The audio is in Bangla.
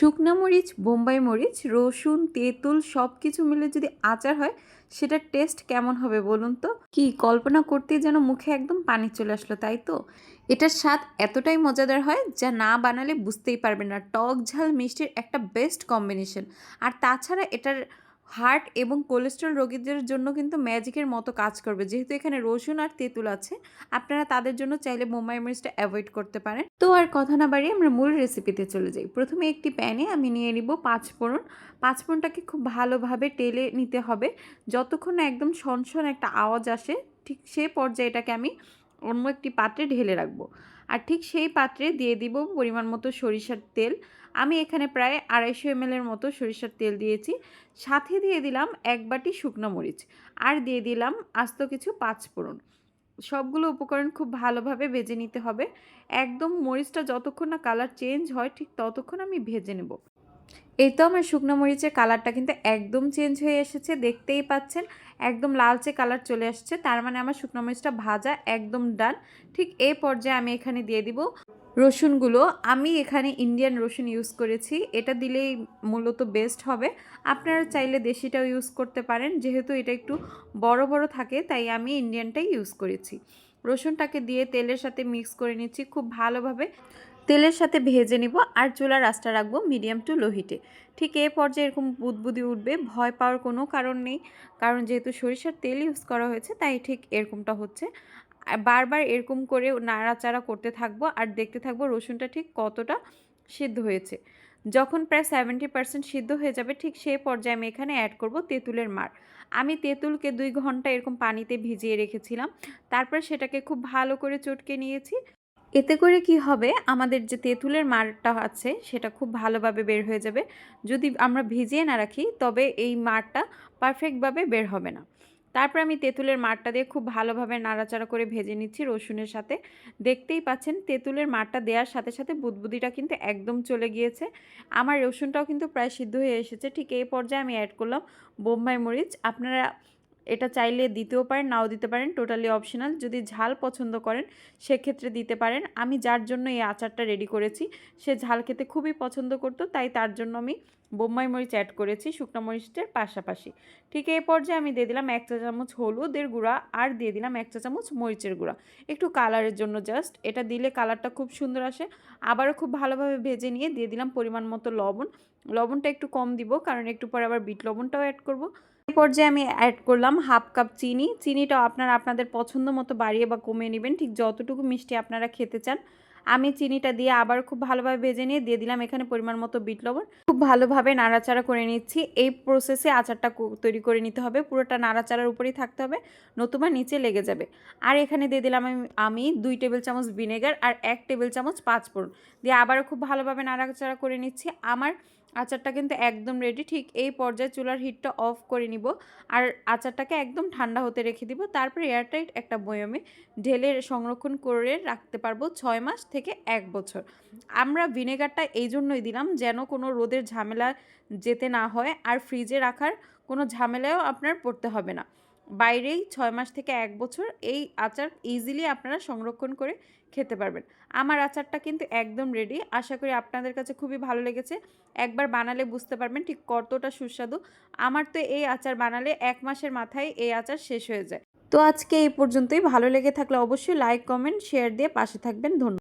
শুকনা মরিচ, বোম্বাই মরিচ, রসুন, তেঁতুল সব কিছু মিলে যদি আচার হয়, সেটার টেস্ট কেমন হবে বলুন তো? কি কল্পনা করতে যেন মুখে একদম পানি চলে আসলো, তাই তো? এটার স্বাদ এতটাই মজাদার হয় যা না বানালে বুঝতেই পারবেন না। টক ঝাল মিষ্টির একটা বেস্ট কম্বিনেশন আর তাছাড়া এটার হার্ট এবং কোলেস্ট্রল রোগীদের জন্য কিন্তু ম্যাজিকের মতো কাজ করবে। যেহেতু এখানে রসুন আর তেঁতুল আছে, আপনারা তাদের জন্য চাইলে বোম্বাই মরিচটা অ্যাভয়েড করতে পারেন। তো আর কথা না বাড়িয়ে আমরা মূল রেসিপিতে চলে যাই। প্রথমে একটি প্যানে আমি নিয়ে নিব পাঁচ ফোড়ন। পাঁচ ফোড়নটাকে খুব ভালোভাবে টেলে নিতে হবে। যতক্ষণ একদম সনসন একটা আওয়াজ আসে, ঠিক সে পর্যায়ে এটাকে আমি অন্য একটি পাত্রে ঢেলে রাখব। আর ঠিক সেই পাত্রে দিয়ে দিব পরিমাণ মতো সরিষার তেল। আমি এখানে প্রায় আড়াইশো এমএলের মতো সরিষার তেল দিয়েছি। সাথে দিয়ে দিলাম এক বাটি শুকনো মরিচ আর দিয়ে দিলাম আস্ত কিছু পাঁচফোড়ন সবগুলো উপকরণ খুব ভালোভাবে ভেজে নিতে হবে। একদম মরিচটা যতক্ষণ না কালার চেঞ্জ হয়, ঠিক ততক্ষণ আমি ভেজে নেব। এই তো আমার শুকনো মরিচের কালারটা কিন্তু একদম চেঞ্জ হয়ে এসেছে, দেখতেই পাচ্ছেন। একদম লালচে কালার চলে আসছে, তার মানে আমার শুকনো মরিচটা ভাজা একদম ডান। ঠিক এই পর্যায়ে আমি এখানে দিয়ে দিব রসুনগুলো। আমি এখানে ইন্ডিয়ান রসুন ইউজ করেছি, এটা দিলেই মূলত বেস্ট হবে। আপনারা চাইলে দেশিটাও ইউজ করতে পারেন, যেহেতু এটা একটু বড় বড় থাকে, তাই আমি ইন্ডিয়ানটাই ইউজ করেছি। রসুনটাকে দিয়ে তেলের সাথে মিক্স করে নিচ্ছি খুব ভালোভাবে। তেলের সাথে ভেজে নিব আর চুলার আঁচটা রাখব মিডিয়াম টু লো হিটে। ঠিক এ পর্যায়ে এরকম বুদবুদি উঠবে, ভয় পাওয়ার কোনো কারণ নেই, কারণ যেহেতু সরিষার তেল ইউজ করা হয়েছে, তাই ঠিক এরকমটা হচ্ছে। বারবার এরকম করে নাড়াচাড়া করতে থাকব আর দেখতে থাকব রসুনটা ঠিক কতটা সিদ্ধ হয়েছে। যখন প্রায় সেভেন্টি পার্সেন্ট সিদ্ধ হয়ে যাবে, ঠিক সেই পর্যায়ে আমি এখানে অ্যাড করব তেঁতুলের মার আমি তেঁতুলকে দুই ঘণ্টা এরকম পানিতে ভিজিয়ে রেখেছিলাম, তারপর সেটাকে খুব ভালো করে চটকে নিয়েছি। এতে করে কি হবে? আমাদের যে তেঁতুলের মারটা আছে, সেটা খুব ভালোভাবে বের হয়ে যাবে। যদি আমরা ভিজিয়ে না রাখি, তবে এই মারটা পারফেক্টভাবে বের হবে না। তারপর আমি তেঁতুলের মারটা দিয়ে খুব ভালোভাবে নাড়াচাড়া করে ভেজে নিচ্ছি রসুনের সাথে। দেখতেই পাচ্ছেন, তেঁতুলের মারটা দেওয়ার সাথে সাথে বুদবুদিটা কিন্তু একদম চলে গিয়েছে। আমার রসুনটাও কিন্তু প্রায় সিদ্ধ হয়ে এসেছে। ঠিক এই পর্যায়ে আমি অ্যাড করলাম বোম্বাই মরিচ। আপনারা এটা চাইলে দিতেও পারেন, নাও দিতে পারেন টোটালি অপশনাল যদি ঝাল পছন্দ করেন, সেক্ষেত্রে দিতে পারেন। আমি যার জন্য এই আচারটা রেডি করেছি, সে ঝাল খেতে খুবই পছন্দ করতো, তাই তার জন্য আমি বোম্বাই মরিচ অ্যাড করেছি, শুকনো মরিচের পাশাপাশি। ঠিক এই পর্যায়ে আমি দিয়ে দিলাম এক চা চামচ হলুদের গুঁড়া, আর দিয়ে দিলাম এক চা চামচ মরিচের গুঁড়া। একটু কালারের জন্য জাস্ট এটা দিলে কালারটা খুব সুন্দর আসে। আবারও খুব ভালোভাবে ভেজে নিয়ে দিয়ে দিলাম পরিমাণ মতো লবণ। লবণটা একটু কম দিব, কারণ একটু পরে আবার বিট লবণটাও অ্যাড করব। পর্যায়ে আমি অ্যাড করলাম হাফ কাপ চিনি। চিনিটাও আপনারা আপনাদের পছন্দ মতো বাড়িয়ে বা কমিয়ে নেবেন। ঠিক যতটুকু মিষ্টি আপনারা খেতে চান। আমি চিনিটা দিয়ে আবার খুব ভালোভাবে ভেজে নিয়ে দিয়ে দিলাম এখানে পরিমাণ মতো বিট লবণ। খুব ভালোভাবে নাড়াচাড়া করে নিচ্ছি। এই প্রসেসে আচারটা তৈরি করে নিতে হবে। পুরোটা নাড়াচাড়ার উপরেই থাকতে হবে। নতুবা নিচে লেগে যাবে। আর এখানে দিয়ে দিলাম আমি আমি দুই টেবিল চামচ ভিনেগার আর এক টেবিল চামচ পাঁচ পাঁচফোড়ন। দিয়ে আবারও খুব ভালোভাবে নাড়াচাড়া করে নিচ্ছি। আমার আচারটা কিন্তু একদম রেডি ঠিক এই পর্যায়ে চুলার হিটটা অফ করে নিব। আর আচারটাকে একদম ঠান্ডা হতে রেখে দিব। তারপরে এয়ারটাইট একটা বয়মে ঢেলে সংরক্ষণ করে রাখতে পারব ছয় মাস থেকে এক বছর। আমরা ভিনেগারটা এই জন্যই দিলাম যেন কোনো রোদের ঝামেলা যেতে না হয়। আর ফ্রিজে রাখার কোনো ঝামেলাও আপনার পড়তে হবে না। বাইরেই ছয় মাস থেকে এক বছর এই আচার ইজিলি আপনারা সংরক্ষণ করে খেতে পারবেন। আমার আচারটা কিন্তু একদম রেডি আশা করি আপনাদের কাছে খুবই ভালো লেগেছে। একবার বানালে বুঝতে পারবেন ঠিক কতটা সুস্বাদু। আমার তো এই আচার বানালে এক মাসের মাথায় এই আচার শেষ হয়ে যায়। তো আজকে এই পর্যন্তই। ভালো লেগে থাকলে অবশ্যই লাইক কমেন্ট শেয়ার দিয়ে পাশে থাকবেন। ধন্যবাদ।